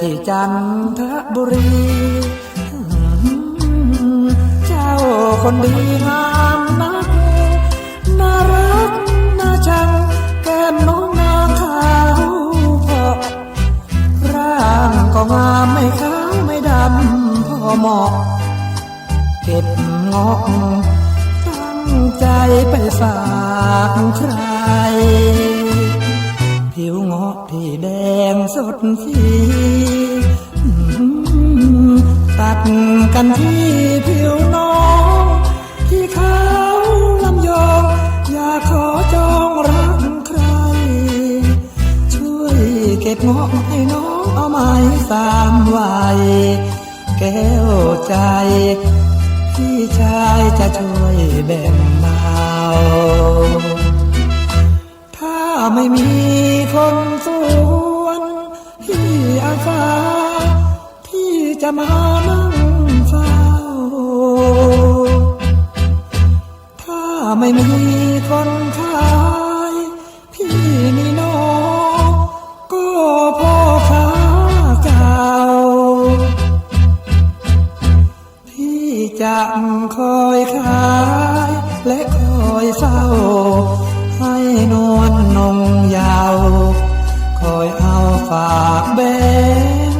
ที่จันทบุรี เจ้าคนดีงามนักน่ารักน่าชัง แก้มน้องนาขาวพราะร่างก็งามไม่ขาวไม่ดำพอเหมาะ เก็บงอกตั้งใจไปฝากใคร ที่แดงสดสีตัดกันที่ผิวน้องที่เขาลำยองอยากขอจองรักใคร ช่วยเก็บงาะให้น้องเอาไม้สามวัยแก้วใจ พี่ชายจะช่วยแบ่งเบาถ้าไม่มีคน พี่อาที่จะมานั่งเฝ้า ถ้าไม่มีคนขาย พี่นี่น้องก็พ่อค้าเก่า พี่จะคอยขาย และคอยเฝ้าให้นวลน ฝากแบง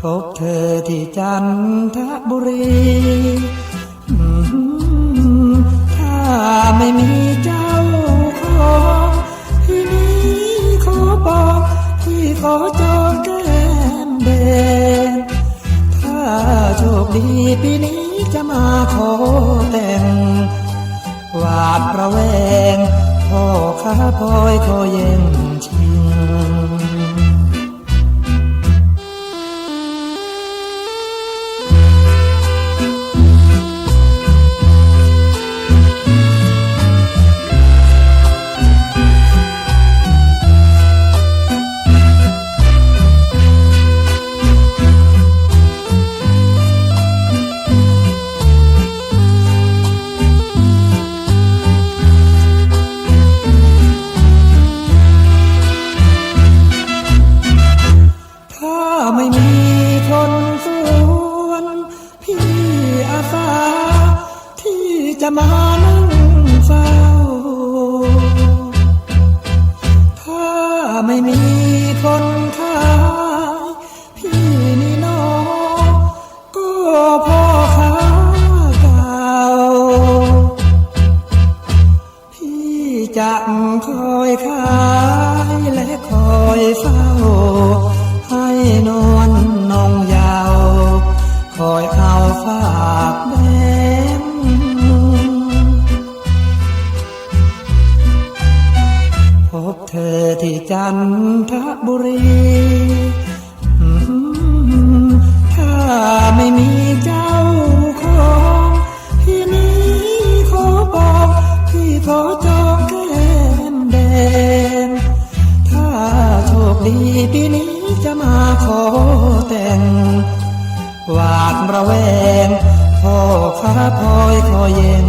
พบเธอที่จันทบุรีถ้าไม่มีเจ้าของที่นี้ขอบอกที่ขอจองแก้มแดงถ้าโชคดีปีนี้จะมาขอแต่ง คอยคอยแย่ง ไม่มีคนสวน พี่อาสา ที่จะมานั่งเฝ้า ถ้าไม่มีคนขายพี่นี่นอก็พ่อค้าเก่า พี่จะคอยขายและคอยเฝ้า นวลนงยาว คอยเอาฝากแบมพบเธอที่จันทบุรี หวาดระแวงพ่อข้าพลอยขอเย็น